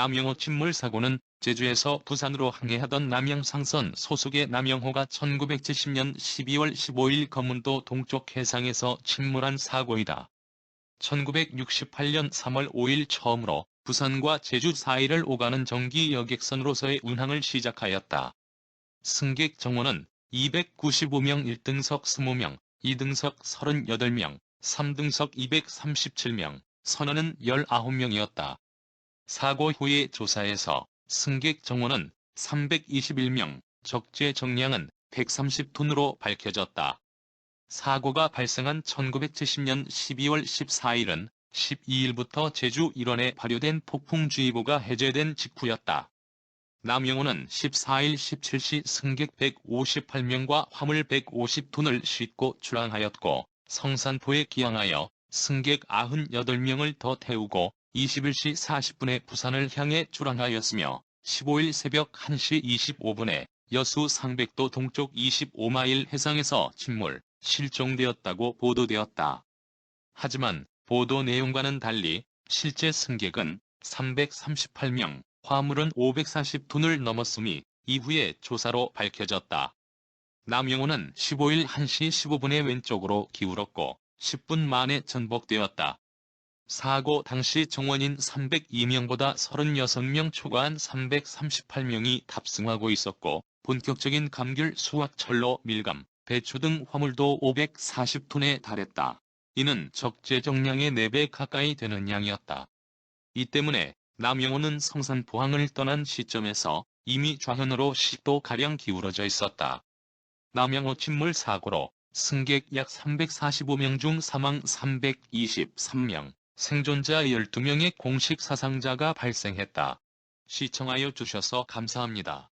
남영호 침몰 사고는 제주에서 부산으로 항해하던 남영상선 소속의 남영호가 1970년 12월 15일 검문도 동쪽 해상에서 침몰한 사고이다. 1968년 3월 5일 처음으로 부산과 제주 사이를 오가는 정기 여객선으로서의 운항을 시작하였다. 승객 정원은 295명 1등석 20명, 2등석 38명, 3등석 237명, 선원은 19명이었다. 사고 후의 조사에서 승객 정원은 321명, 적재 정량은 130톤으로 밝혀졌다. 사고가 발생한 1970년 12월 14일은 12일부터 제주 일원에 발효된 폭풍주의보가 해제된 직후였다. 남영호는 14일 17시 승객 158명과 화물 150톤을 싣고 출항하였고 성산포에 기항하여 승객 98명을 더 태우고 21시 40분에 부산을 향해 출항하였으며 15일 새벽 1시 25분에 여수 상백도 동쪽 25마일 해상에서 침몰, 실종되었다고 보도되었다. 하지만 보도 내용과는 달리 실제 승객은 338명, 화물은 540톤을 넘었음이 이후에 조사로 밝혀졌다. 남영호는 15일 1시 15분에 왼쪽으로 기울었고 10분 만에 전복되었다. 사고 당시 정원인 302명보다 36명 초과한 338명이 탑승하고 있었고 본격적인 감귤 수확 철로 밀감, 배추 등 화물도 540톤에 달했다. 이는 적재 정량의 4배 가까이 되는 양이었다. 이 때문에 남영호는 성산 포항을 떠난 시점에서 이미 좌현으로 10도가량 기울어져 있었다. 남영호 침몰 사고로 승객 약 345명 중 사망 323명, 생존자 12명의 공식 사상자가 발생했다. 시청하여 주셔서 감사합니다.